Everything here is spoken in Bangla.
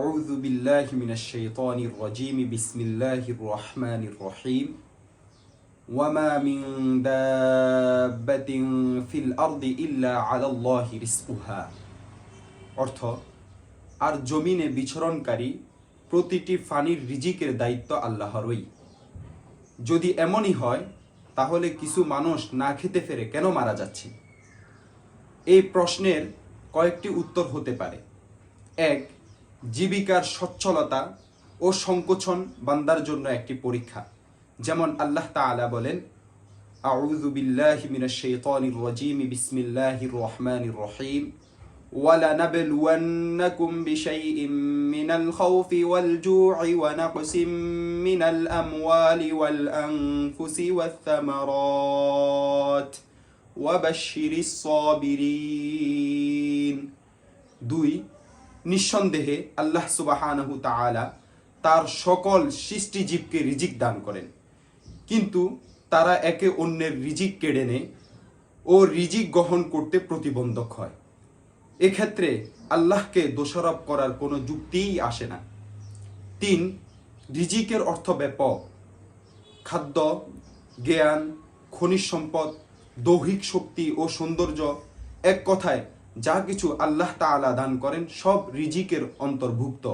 أعوذ بالله من الشيطان الرجيم بسم الله الرحمن الرحيم وما من دابة في الأرض إلا على الله رزقها অর্থ আর জমিনে বিচরণকারী প্রতিটি ফানির রিজিকের দায়িত্ব আল্লাহরই যদি এমনই হয় তাহলে কিছু মানুষ না খেতে ফেরে কেন মারা যাচ্ছে এই প্রশ্নের কয়েকটি উত্তর হতে পারে এক জীবিকার সচ্ছলতা ও সংকোচন বান্দার জন্য একটি পরীক্ষা যেমন আল্লাহ তাআলা বলেন আউযু বিল্লাহি মিনাশ শাইতানির রাজীম বিসমিল্লাহির রহমানির রহিম ولنبلونكم بشيء من الخوف والجوع ونقص من الأموال والأنفس والثمرات وبشر الصابرين দুই নিঃসন্দেহে আল্লাহ সুবাহানহু তাআলা তার সকল সৃষ্টিজীবকে রিজিক দান করেন। কিন্তু তারা একে অন্যের রিজিক কেড়ে নেয় ও রিজিক গ্রহণ করতে প্রতিবন্ধক হয়। এক্ষেত্রে আল্লাহকে দোষারোপ করার কোনো যুক্তিই আসে না। তিন, রিজিকের অর্থ ব্যাপক। খাদ্য, জ্ঞান, খনিজ সম্পদ, দৈহিক শক্তি ও সৌন্দর্য এক কথায় যা কিছু আল্লাহ তালা দান করেন সব রিজিকের অন্তর্ভুক্ত।